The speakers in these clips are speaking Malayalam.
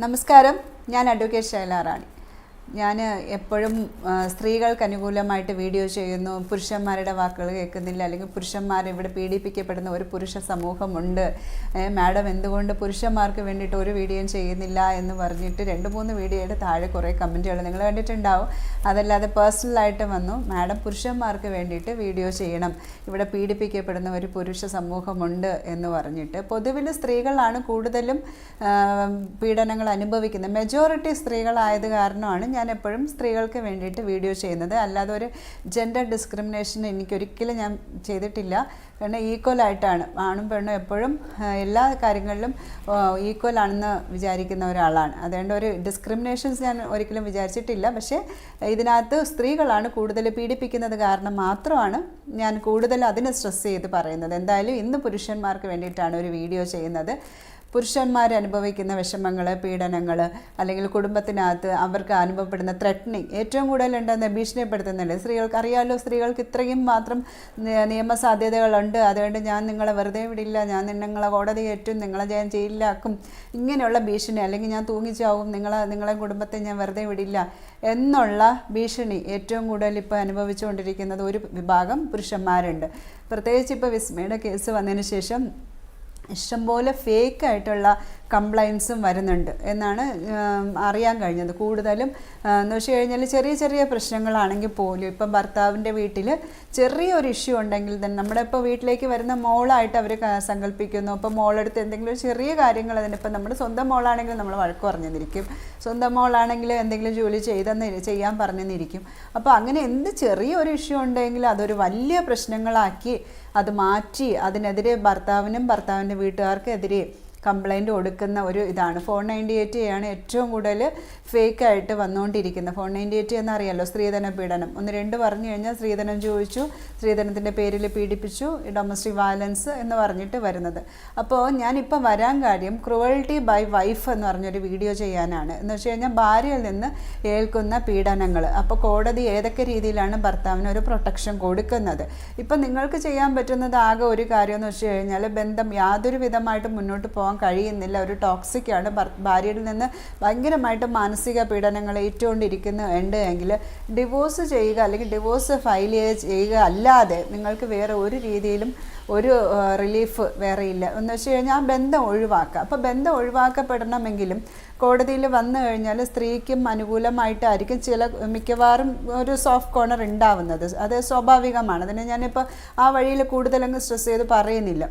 നമസ്കാരം. ഞാൻ അഡ്വക്കേറ്റ് ശൈല റാണി. ഞാൻ എപ്പോഴും സ്ത്രീകൾക്ക് അനുകൂലമായിട്ട് വീഡിയോ ചെയ്യുന്നു. പുരുഷന്മാരുടെ വാക്കുകൾ കേൾക്കുന്നില്ല. അല്ലെങ്കിൽ പുരുഷന്മാർ ഇവിടെ പീഡിപ്പിക്കപ്പെടുന്ന ഒരു പുരുഷ സമൂഹമുണ്ട്. മാഡം എന്തുകൊണ്ട് പുരുഷന്മാർക്ക് വേണ്ടിയിട്ട് ഒരു വീഡിയോയും ചെയ്യുന്നില്ല എന്ന് പറഞ്ഞിട്ട് രണ്ട് മൂന്ന് വീഡിയോയുടെ താഴെ കുറേ കമന്റുകൾ നിങ്ങൾ കണ്ടിട്ടുണ്ടാവും. അതല്ലാതെ പേഴ്സണലായിട്ട് വന്നു. മാഡം പുരുഷന്മാർക്ക് വേണ്ടിയിട്ട് വീഡിയോ ചെയ്യണം. ഇവിടെ പീഡിപ്പിക്കപ്പെടുന്ന ഒരു പുരുഷ സമൂഹമുണ്ട് എന്ന് പറഞ്ഞിട്ട്. പൊതുവിൽ സ്ത്രീകളാണ് കൂടുതലും പീഡനങ്ങൾ അനുഭവിക്കുന്നത്. മെജോറിറ്റി സ്ത്രീകളായത് കാരണമാണ് ഞാൻ എപ്പോഴും സ്ത്രീകൾക്ക് വേണ്ടിയിട്ട് വീഡിയോ ചെയ്യുന്നത്. അല്ലാതെ ഒരു ജെൻഡർ ഡിസ്ക്രിമിനേഷൻ എനിക്കൊരിക്കലും ഞാൻ ചെയ്തിട്ടില്ല. കാരണം ഈക്വൽ ആയിട്ടാണ്. ആണും പെണ്ണും എപ്പോഴും എല്ലാ കാര്യങ്ങളിലും ഈക്വൽ ആണെന്ന് വിചാരിക്കുന്ന ഒരാളാണ്. അതുകൊണ്ട് ഒരു ഡിസ്ക്രിമിനേഷൻസ് ഞാൻ ഒരിക്കലും വിചാരിച്ചിട്ടില്ല. പക്ഷേ ഇതിനകത്ത് സ്ത്രീകളാണ് കൂടുതൽ പീഡിപ്പിക്കുന്നത് കാരണം മാത്രമാണ് ഞാൻ കൂടുതൽ അതിനെ സ്ട്രെസ് ചെയ്ത് പറയുന്നത്. എന്തായാലും ഇന്ന് പുരുഷന്മാർക്ക് വേണ്ടിയിട്ടാണ് ഒരു വീഡിയോ ചെയ്യുന്നത്. പുരുഷന്മാർ അനുഭവിക്കുന്ന വിഷമങ്ങൾ പീഡനങ്ങൾ അല്ലെങ്കിൽ കുടുംബത്തിനകത്ത് അവർക്ക് അനുഭവപ്പെടുന്ന ത്രെറ്റനിങ് ഏറ്റവും കൂടുതൽ ഉണ്ടെന്ന് ഭീഷണിപ്പെടുത്തുന്നില്ല? സ്ത്രീകൾക്ക് അറിയാമല്ലോ സ്ത്രീകൾക്ക് ഇത്രയും മാത്രം നിയമസാധ്യതകളുണ്ട്. അതുകൊണ്ട് ഞാൻ നിങ്ങളെ വെറുതെ വിടില്ല ഞാൻ നിങ്ങളെ കോടതി ഏറ്റും നിങ്ങളെ ഞാൻ ജയിലിലാക്കും. ഇങ്ങനെയുള്ള ഭീഷണി അല്ലെങ്കിൽ ഞാൻ തൂങ്ങിച്ചാവും നിങ്ങളെ നിങ്ങളെ കുടുംബത്തെ ഞാൻ വെറുതെ വിടില്ല എന്നുള്ള ഭീഷണി ഏറ്റവും കൂടുതൽ ഇപ്പോൾ അനുഭവിച്ചുകൊണ്ടിരിക്കുന്നത് ഒരു വിഭാഗം പുരുഷന്മാരുണ്ട്. പ്രത്യേകിച്ച് ഇപ്പോൾ വിസ്മയുടെ കേസ് വന്നതിന് ശേഷം ഇഷ്ടംപോലെ ഫേക്ക് ആയിട്ടുള്ള കംപ്ലൈൻസും വരുന്നുണ്ട് എന്നാണ് അറിയാൻ കഴിഞ്ഞത്. കൂടുതലും എന്ന് വെച്ച് കഴിഞ്ഞാൽ ചെറിയ ചെറിയ പ്രശ്നങ്ങളാണെങ്കിൽ പോലും ഇപ്പം ഭർത്താവിന്റെ വീട്ടിൽ ചെറിയൊരു ഇഷ്യൂ ഉണ്ടെങ്കിൽ തന്നെ നമ്മുടെ ഇപ്പോൾ വീട്ടിലേക്ക് വരുന്ന മോളായിട്ട് അവർ സങ്കല്പിക്കുന്നു അപ്പോൾ മോളെടുത്ത് എന്തെങ്കിലും ഒരു ചെറിയ കാര്യങ്ങൾ അതിന് ഇപ്പം നമ്മുടെ സ്വന്തം മോളാണെങ്കിൽ നമ്മൾ വഴക്ക് പറഞ്ഞെന്നിരിക്കും. സ്വന്തം മോളാണെങ്കിൽ എന്തെങ്കിലും ജോലി ചെയ്തെന്ന് ചെയ്യാൻ പറഞ്ഞെന്നിരിക്കും. അപ്പോൾ അങ്ങനെ എന്ത് ചെറിയൊരു ഇഷ്യൂ ഉണ്ടെങ്കിൽ അതൊരു വലിയ പ്രശ്നങ്ങളാക്കി അത് മാറ്റി അതിനെതിരെ ഭർത്താവിനും ഭർത്താവിന്റെ വീട്ടുകാർക്കെതിരെ കംപ്ലൈന്റ് കൊടുക്കുന്ന ഒരു ഇതാണ്. ഫോർ നയന്റി എയ്റ്റ് ആണ് ഏറ്റവും കൂടുതൽ ഫേക്ക് ആയിട്ട് വന്നുകൊണ്ടിരിക്കുന്നത്. ഫോർ നയന്റി എയ്റ്റ് എന്നറിയാലോ സ്ത്രീധന പീഡനം. ഒന്ന് രണ്ട് പറഞ്ഞു കഴിഞ്ഞാൽ സ്ത്രീധനം ചോദിച്ചു സ്ത്രീധനത്തിന്റെ പേരിൽ പീഡിപ്പിച്ചു ഡൊമസ്റ്റിക് വയലൻസ് എന്ന് പറഞ്ഞിട്ട് വരുന്നത്. അപ്പോൾ ഞാനിപ്പോൾ വരാൻ കാര്യം ക്രുവൽറ്റി ബൈ വൈഫ് എന്ന് പറഞ്ഞൊരു വീഡിയോ ചെയ്യാനാണ്. എന്ന് വെച്ച് കഴിഞ്ഞാൽ ഭാര്യയിൽ നിന്ന് ഏൽക്കുന്ന പീഡനങ്ങൾ. അപ്പോൾ കോടതി ഏതൊക്കെ രീതിയിലാണ് ഭർത്താവിന് ഒരു പ്രൊട്ടക്ഷൻ കൊടുക്കുന്നത്? ഇപ്പം നിങ്ങൾക്ക് ചെയ്യാൻ പറ്റുന്നത് ആകെ ഒരു കാര്യം എന്ന് വെച്ച് കഴിഞ്ഞാൽ ബന്ധം യാതൊരു വിധമായിട്ട് മുന്നോട്ട് പോകാൻ കഴിയുന്നില്ല. ഒരു ടോക്സിക്കാണ് ഭാര്യയിൽ നിന്ന് ഭയങ്കരമായിട്ട് മാനസിക പീഡനങ്ങൾ ഏറ്റുകൊണ്ടിരിക്കുന്നു. ഉണ്ട് എങ്കിൽ ഡിവോഴ്സ് ചെയ്യുക അല്ലെങ്കിൽ ഡിവോഴ്സ് ഫയൽ ചെയ്യുക അല്ലാതെ നിങ്ങൾക്ക് വേറെ ഒരു രീതിയിലും ഒരു റിലീഫ് വേറെ ഇല്ല. എന്ന് വെച്ച് കഴിഞ്ഞാൽ ആ ബന്ധം ഒഴിവാക്കുക. അപ്പോൾ ബന്ധം ഒഴിവാക്കപ്പെടണമെങ്കിലും കോടതിയിൽ വന്നു കഴിഞ്ഞാൽ സ്ത്രീക്കും അനുകൂലമായിട്ടായിരിക്കും ചില മിക്കവാറും ഒരു സോഫ്റ്റ് കോർണർ ഉണ്ടാവുന്നത്. അത് സ്വാഭാവികമാണ്. അതിന് ഞാനിപ്പോൾ ആ വഴിയിൽ കൂടുതലങ്ങ് സ്ട്രെസ് ചെയ്ത് പറയുന്നില്ല.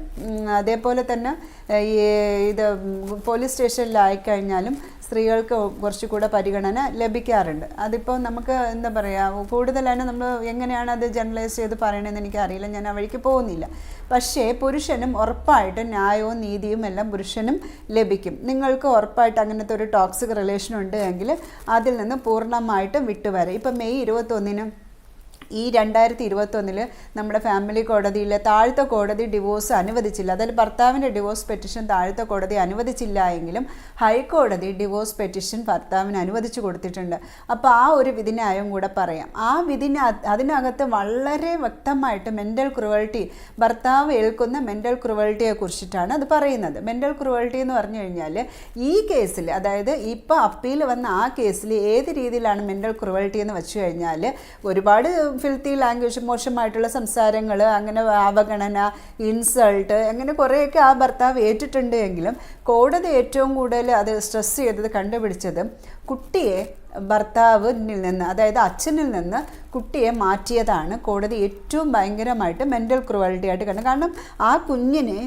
അതേപോലെ തന്നെ ഈ ഇത് പോലീസ് സ്റ്റേഷനിലായിക്കഴിഞ്ഞാലും സ്ത്രീകൾക്ക് കുറച്ചുകൂടെ പരിഗണന ലഭിക്കാറുണ്ട്. അതിപ്പോൾ നമുക്ക് എന്താ പറയുക കൂടുതലാണ് നമ്മൾ എങ്ങനെയാണ് അത് ജനറലൈസ് ചെയ്ത് പറയണമെന്ന് എനിക്കറിയില്ല ഞാൻ ആ വഴിക്ക് പോകുന്നില്ല. പക്ഷേ പുരുഷനും ഉറപ്പായിട്ടും ന്യായവും നീതിയും എല്ലാം പുരുഷനും ലഭിക്കും. നിങ്ങൾക്ക് ഉറപ്പായിട്ട് അങ്ങനത്തെ ഒരു ടോക്സിക് റിലേഷൻ ഉണ്ട് എങ്കിൽ അതിൽ നിന്ന് പൂർണമായിട്ടും വിട്ടുവരാം. ഇപ്പം മെയ് ഇരുപത്തൊന്നിനും ഈ രണ്ടായിരത്തി ഇരുപത്തൊന്നിൽ നമ്മുടെ ഫാമിലി കോടതിയിൽ താഴത്തെ കോടതി ഡിവോഴ്സ് അനുവദിച്ചില്ല. അതായത് ഭർത്താവിന്റെ ഡിവോഴ്സ് പെറ്റീഷൻ താഴത്തെ കോടതി അനുവദിച്ചില്ല എങ്കിലും ഹൈക്കോടതി ഡിവോഴ്സ് പെറ്റീഷൻ ഭർത്താവിന് അനുവദിച്ചു കൊടുത്തിട്ടുണ്ട്. അപ്പോൾ ആ ഒരു വിധിന്യായം കൂടെ പറയാം. ആ വിധിന് അതിനകത്ത് വളരെ വ്യക്തമായിട്ട് മെന്റൽ ക്രുവൽറ്റി ഭർത്താവ് ഏൽക്കുന്ന മെന്റൽ ക്രുവൽറ്റിയെ കുറിച്ചിട്ടാണ് അത് പറയുന്നത്. മെന്റൽ ക്രുവൽറ്റി എന്ന് പറഞ്ഞു കഴിഞ്ഞാൽ ഈ കേസിൽ അതായത് ഇപ്പോൾ അപ്പീൽ വന്ന ആ കേസിൽ ഏത് രീതിയിലാണ് മെന്റൽ ക്രുവൽറ്റി എന്ന് വെച്ച് കഴിഞ്ഞാൽ ഒരുപാട് ഫിൽത്തി ലാംഗ്വേജ് മോശമായിട്ടുള്ള സംസാരങ്ങൾ അങ്ങനെ അവഗണന ഇൻസൾട്ട് അങ്ങനെ കുറേയൊക്കെ ആ ഭർത്താവ് ഏറ്റിട്ടുണ്ട് എങ്കിലും കോടതി ഏറ്റവും കൂടുതൽ അത് സ്ട്രെസ് ചെയ്തത് കണ്ടുപിടിച്ചത് കുട്ടിയെ ഭർത്താവിനിൽ നിന്ന് അതായത് അച്ഛനിൽ നിന്ന് കുട്ടിയെ മാറ്റിയതാണ് കോടതി ഏറ്റവും ഭയങ്കരമായിട്ട് മെന്റൽ ക്രുവാലിറ്റി ആയിട്ട് കണ്ടത്. കാരണം ആ കുഞ്ഞിനെ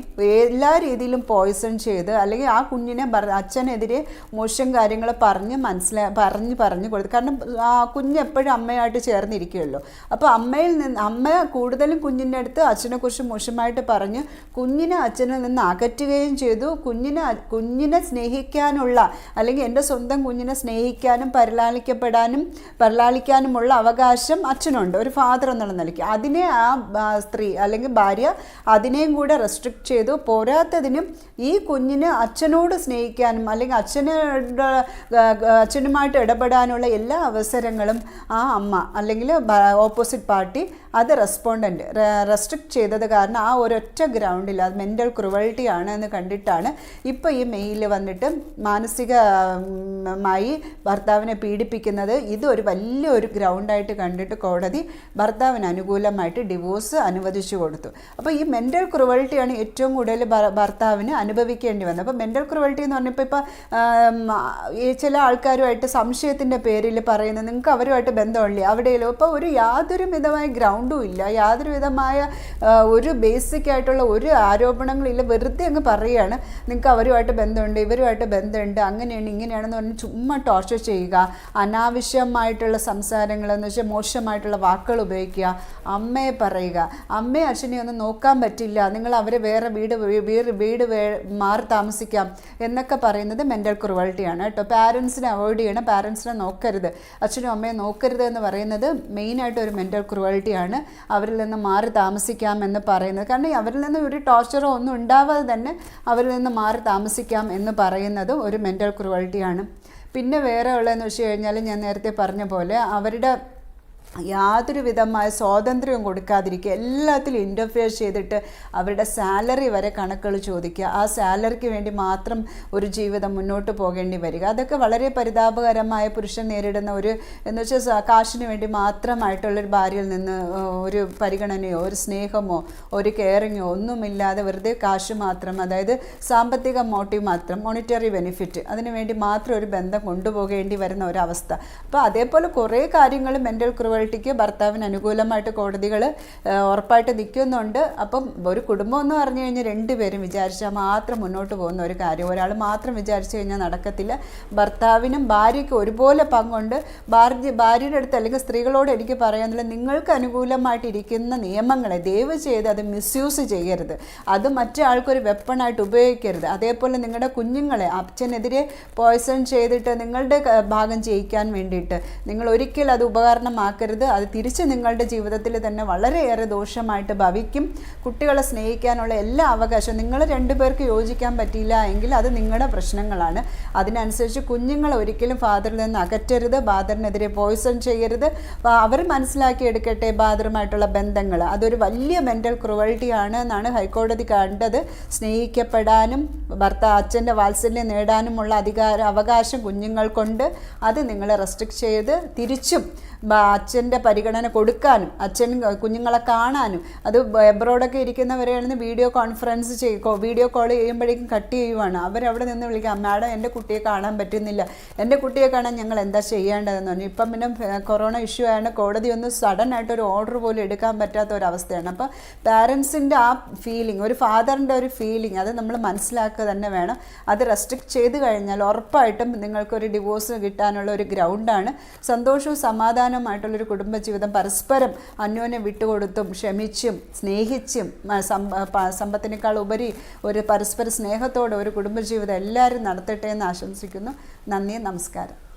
എല്ലാ രീതിയിലും പോയിസൺ ചെയ്ത് അല്ലെങ്കിൽ ആ കുഞ്ഞിനെ അച്ഛനെതിരെ മോശം കാര്യങ്ങൾ പറഞ്ഞ് മനസ്സിലാ പറഞ്ഞ് പറഞ്ഞ് കൊടുത്തു. കാരണം ആ കുഞ്ഞ് എപ്പോഴും അമ്മയായിട്ട് ചേർന്നിരിക്കുകയുള്ളൂ അപ്പോൾ അമ്മയിൽ നിന്ന് അമ്മ കൂടുതലും കുഞ്ഞിന്റെ അടുത്ത് അച്ഛനെക്കുറിച്ച് മോശമായിട്ട് പറഞ്ഞ് കുഞ്ഞിനെ അച്ഛനിൽ നിന്ന് അകറ്റുകയും ചെയ്തു. കുഞ്ഞിനെ കുഞ്ഞിനെ സ്നേഹിക്കാനുള്ള അല്ലെങ്കിൽ എന്റെ സ്വന്തം കുഞ്ഞിനെ സ്നേഹിക്കാനും പരിലാളിക്കപ്പെടാനും പരലാളിക്കാനുമുള്ള അവകാശം അച്ഛനുണ്ട്. ഒരു ഫാദർ എന്നുള്ള നിലയ്ക്ക്. അതിനെ ആ സ്ത്രീ അല്ലെങ്കിൽ ഭാര്യ അതിനെയും കൂടെ റെസ്ട്രിക്ട് ചെയ്തു. പോരാത്തതിനും ഈ കുഞ്ഞിന് അച്ഛനോട് സ്നേഹിക്കാനും അല്ലെങ്കിൽ അച്ഛനോട് അച്ഛനുമായിട്ട് ഇടപെടാനുള്ള എല്ലാ അവസരങ്ങളും ആ അമ്മ അല്ലെങ്കിൽ ഓപ്പോസിറ്റ് പാർട്ടി അത് റെസ്പോണ്ടന്റ് റെസ്ട്രിക്റ്റ് ചെയ്തത് കാരണം ആ ഒരൊറ്റ ഗ്രൗണ്ടിൽ അത് മെന്റൽ ക്രുവൽറ്റി ആണ് എന്ന് കണ്ടിട്ടാണ് ഇപ്പോൾ ഈ മെയിൽ വന്നിട്ട് മാനസികമായി ഭർത്താവിനെ പീഡിപ്പിക്കുന്നത്. ഇത് ഒരു വലിയൊരു ഗ്രൗണ്ടായിട്ട് കണ്ടിട്ട് കോടതി ഭർത്താവിന് അനുകൂലമായിട്ട് ഡിവോഴ്സ് അനുവദിച്ചു കൊടുത്തു. അപ്പോൾ ഈ മെന്റൽ ക്രുവൽറ്റിയാണ് ഏറ്റവും കൂടുതൽ ഭർത്താവിന് അനുഭവിക്കേണ്ടി വന്നത്. അപ്പോൾ മെന്റൽ ക്രുവൽറ്റി എന്ന് പറഞ്ഞപ്പോൾ ഇപ്പോൾ ചില ആൾക്കാരുമായിട്ട് സംശയത്തിന്റെ പേരിൽ പറയുന്നത് നിങ്ങൾക്ക് അവരുമായിട്ട് ബന്ധമില്ലേ? അവിടെയല്ലോ. അപ്പോൾ ഒരു യാതൊരു മിതമായ ഗ്രൗണ്ടും ഇല്ല. യാതൊരു വിധമായ ഒരു ബേസിക് ആയിട്ടുള്ള ഒരു ആരോപണങ്ങളില്ല വെറുതെ അങ്ങ് പറയുകയാണ് നിങ്ങൾക്ക് അവരുമായിട്ട് ബന്ധമുണ്ട് ഇവരുമായിട്ട് ബന്ധമുണ്ട് അങ്ങനെയാണ് ഇങ്ങനെയാണെന്ന് പറഞ്ഞ് ചുമ്മാ ടോർച്ചർ ചെയ്യുക. അനാവശ്യമായിട്ടുള്ള സംസാരങ്ങൾ എന്ന് വെച്ചാൽ മോശമായിട്ടുള്ള വാക്കുകൾ ഉപയോഗിക്കുക. അമ്മയെ പറയുക. അമ്മയെ അച്ഛനെ ഒന്നും നോക്കാൻ പറ്റില്ല. നിങ്ങൾ അവരെ വേറെ വീട് വീട് വീട് മാറി താമസിക്കാം എന്നൊക്കെ പറയുന്നത് മെന്റൽ ക്രുവൽറ്റിയാണ് കേട്ടോ. പാരൻസിനെ അവോയ്ഡ് ചെയ്യണം. പാരൻസിനെ നോക്കരുത്. അച്ഛനും അമ്മയെ നോക്കരുത് എന്ന് പറയുന്നത് മെയിനായിട്ട് ഒരു മെന്റൽ ക്രുവൽറ്റിയാണ് അവരിൽ നിന്ന് മാറി താമസിക്കാം എന്ന് പറയുന്നത്. കാരണം അവരിൽ നിന്ന് ഒരു ടോർച്ചറോ ഒന്നും ഉണ്ടാവാതെ തന്നെ അവരിൽ നിന്ന് മാറി താമസിക്കാം എന്ന് പറയുന്നത് ഒരു മെന്റൽ ക്രുവൽറ്റിയാണ് പിന്നെ വേറെ ഉള്ളതെന്ന് വെച്ച് കഴിഞ്ഞാൽ ഞാൻ നേരത്തെ പറഞ്ഞ പോലെ അവരുടെ യാതൊരു വിധമായ സ്വാതന്ത്ര്യവും കൊടുക്കാതിരിക്കുക എല്ലാത്തിലും ഇന്റർഫിയർ ചെയ്തിട്ട് അവരുടെ സാലറി വരെ കണക്കുകൾ ചോദിക്കുക. ആ സാലറിക്ക് വേണ്ടി മാത്രം ഒരു ജീവിതം മുന്നോട്ട് പോകേണ്ടി വരിക. അതൊക്കെ വളരെ പരിതാപകരമായ പുരുഷൻ നേരിടുന്ന ഒരു എന്ന് വെച്ചാൽ കാശിന് വേണ്ടി മാത്രമായിട്ടുള്ളൊരു ഭാര്യയിൽ നിന്ന് ഒരു പരിഗണനയോ ഒരു സ്നേഹമോ ഒരു കെയറിങ്ങോ ഒന്നുമില്ലാതെ വെറുതെ കാശ് മാത്രം അതായത് സാമ്പത്തിക മോട്ടീവ് മാത്രം മോണിറ്ററി ബെനിഫിറ്റ് അതിനുവേണ്ടി മാത്രം ഒരു ബന്ധം കൊണ്ടുപോകേണ്ടി വരുന്ന ഒരവസ്ഥ. അപ്പോൾ അതേപോലെ കുറേ കാര്യങ്ങൾ മെന്റൽ ക്രുവൽറ്റിക്ക് ഭർത്താവിന് അനുകൂലമായിട്ട് കോടതികൾ ഉറപ്പായിട്ട് നിൽക്കുന്നുണ്ട്. അപ്പം ഒരു കുടുംബം എന്ന് പറഞ്ഞു കഴിഞ്ഞാൽ രണ്ടുപേരും വിചാരിച്ചാൽ മാത്രം മുന്നോട്ട് പോകുന്ന ഒരു കാര്യം. ഒരാൾ മാത്രം വിചാരിച്ചു കഴിഞ്ഞാൽ നടക്കത്തില്ല. ഭർത്താവിനും ഭാര്യയ്ക്കും ഒരുപോലെ പങ്കുണ്ട്. ഭാര്യ ഭാര്യയുടെ അടുത്ത് അല്ലെങ്കിൽ സ്ത്രീകളോട് എനിക്ക് പറയാനുള്ളത് നിങ്ങൾക്ക് അനുകൂലമായിട്ടിരിക്കുന്ന നിയമങ്ങളെ ദയവ് ചെയ്ത് അത് മിസ്യൂസ് ചെയ്യരുത്. അത് മറ്റൊരാൾക്കൊരു വെപ്പണായിട്ട് ഉപയോഗിക്കരുത്. അതേപോലെ നിങ്ങളുടെ കുഞ്ഞുങ്ങളെ അച്ഛനെതിരെ പോയ്സൺ ചെയ്തിട്ട് നിങ്ങളുടെ ഭാഗം ചെയ്യിക്കാൻ വേണ്ടിയിട്ട് നിങ്ങൾ ഒരിക്കലും അത് ഉപകരണമാക്കരുത് അത് തിരിച്ച് നിങ്ങളുടെ ജീവിതത്തിൽ തന്നെ വളരെയേറെ ദോഷമായിട്ട് ഭവിക്കും. കുട്ടികളെ സ്നേഹിക്കാനുള്ള എല്ലാ അവകാശവും നിങ്ങൾ രണ്ടുപേർക്ക് യോജിക്കാൻ പറ്റിയില്ല എങ്കിൽ അത് നിങ്ങളുടെ പ്രശ്നങ്ങളാണ്. അതിനനുസരിച്ച് കുഞ്ഞുങ്ങളെ ഒരിക്കലും ഫാദറിൽ നിന്ന് അകറ്റരുത്. ഫാദറിനെതിരെ പോയിസൺ ചെയ്യരുത്. അവർ മനസ്സിലാക്കി എടുക്കട്ടെ ഫാദറുമായിട്ടുള്ള ബന്ധങ്ങൾ. അതൊരു വലിയ മെന്റൽ ക്രുവൽറ്റി ആണ് എന്നാണ് ഹൈക്കോടതി കണ്ടത്. സ്നേഹിക്കപ്പെടാനും ഭർത്ത അച്ഛന്റെ വാത്സല്യം നേടാനുമുള്ള അധികാര അവകാശം കുഞ്ഞുങ്ങൾക്കുണ്ട്. അത് നിങ്ങളെ റെസ്ട്രിക്ട് ചെയ്ത് തിരിച്ചും അച്ഛന്റെ പരിഗണന കൊടുക്കാനും അച്ഛൻ കുഞ്ഞുങ്ങളെ കാണാനും അത് എബ്രോഡൊക്കെ ഇരിക്കുന്നവരെയാണെന്ന് വീഡിയോ കോൺഫറൻസ് ചെയ്യും വീഡിയോ കോൾ ചെയ്യുമ്പോഴേക്കും കട്ട് ചെയ്യുവാണ്. അവരവിടെ നിന്ന് വിളിക്കാം മാഡം എന്റെ കുട്ടിയെ കാണാൻ പറ്റുന്നില്ല. എന്റെ കുട്ടിയെ കാണാൻ ഞങ്ങൾ എന്താ ചെയ്യേണ്ടതെന്ന് പറഞ്ഞു. ഇപ്പം പിന്നെ കൊറോണ ഇഷ്യൂ ആയതുകൊണ്ട് കോടതി ഒന്ന് സഡൻ ആയിട്ട് ഒരു ഓർഡർ പോലും എടുക്കാൻ പറ്റാത്ത ഒരവസ്ഥയാണ് അപ്പോൾ പാരൻസിന്റെ ആ ഫീലിംഗ് ഒരു ഫാദറിന്റെ ഒരു ഫീലിംഗ് അത് നമ്മൾ മനസ്സിലാക്കുക തന്നെ വേണം. അത് റെസ്ട്രിക്ട് ചെയ്ത് കഴിഞ്ഞാൽ ഉറപ്പായിട്ടും നിങ്ങൾക്കൊരു ഡിവോഴ്സ് കിട്ടാനുള്ള ഒരു ഗ്രൗണ്ടാണ് സന്തോഷവും സമാധാനവുമായിട്ടുള്ളൊരു കുടുംബജീവിതം പരസ്പരം അന്യോന്യം വിട്ടുകൊടുത്തും ക്ഷമിച്ചും സ്നേഹിച്ചും സമ്പത്തിനേക്കാൾ ഉപരി ഒരു പരസ്പര സ്നേഹത്തോടെ ഒരു കുടുംബജീവിതം എല്ലാവരും നടത്തട്ടെ എന്ന് ആശംസിക്കുന്നു. നന്ദി നമസ്കാരം.